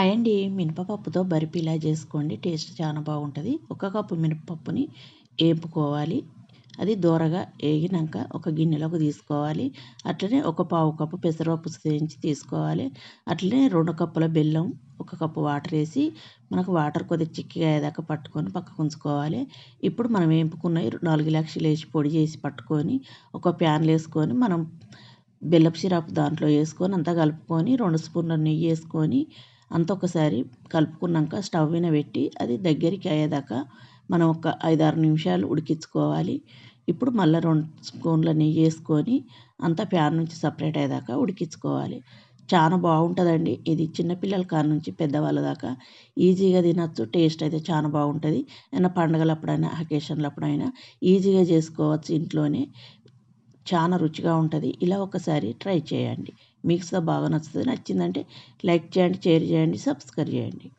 Hi అండి మినపపప్పుతో బర్ఫీ ఇలా చేసుకోండి. టేస్ట్ చాలా బాగుంటుంది. ఒక కప్పు మినపప్పుని వేపుకోవాలి అది దూరగా వేగినాక ఒక గిన్నెలోకి తీసుకోవాలి. అట్లనే ఒక పావు కప్పు పెసరపప్పు సేయించి తీసుకోవాలి. అట్లనే రెండు కప్పుల బెల్లం ఒక కప్పు వాటర్ వేసి మనకు వాటర్ కొద్దిగా చిక్కగా అయ్యేదాకా పట్టుకొని పక్కకు ఉంచుకోవాలి. ఇప్పుడు మనం వేపుకున్నవి నాలుగు లక్షలు వేసి పొడి చేసి పట్టుకొని ఒక ప్యాన్లు వేసుకొని మనం బెల్లపు సిరప్ దాంట్లో వేసుకొని అంతా కలుపుకొని రెండు స్పూన్ల నెయ్యి వేసుకొని అంత ఒకసారి కలుపుకున్నాక స్టవ్ మీద పెట్టి అది దగ్గరికి అయ్యేదాకా మనం ఒక ఐదారు నిమిషాలు ఉడికించుకోవాలి. ఇప్పుడు మళ్ళీ రెండు స్పూన్ల నెయ్యి వేసుకొని అంతా ప్యాన్ నుంచి సపరేట్ అయ్యేదాకా ఉడికించుకోవాలి. చాలా బాగుంటుందండి. ఇది చిన్నపిల్లల కాడ నుంచి పెద్దవాళ్ళ దాకా ఈజీగా తినచ్చు. టేస్ట్ అయితే చాలా బాగుంటుంది. ఏమైనా పండగలప్పుడైనా అకేషన్లప్పుడైనా ఈజీగా చేసుకోవచ్చు ఇంట్లోనే. చాలా రుచిగా ఉంటుంది. ఇలా ఒకసారి ట్రై చేయండి. మీకు బాగా నచ్చుతుంది. నచ్చిందంటే లైక్ చేయండి షేర్ చేయండి సబ్స్క్రైబ్ చేయండి.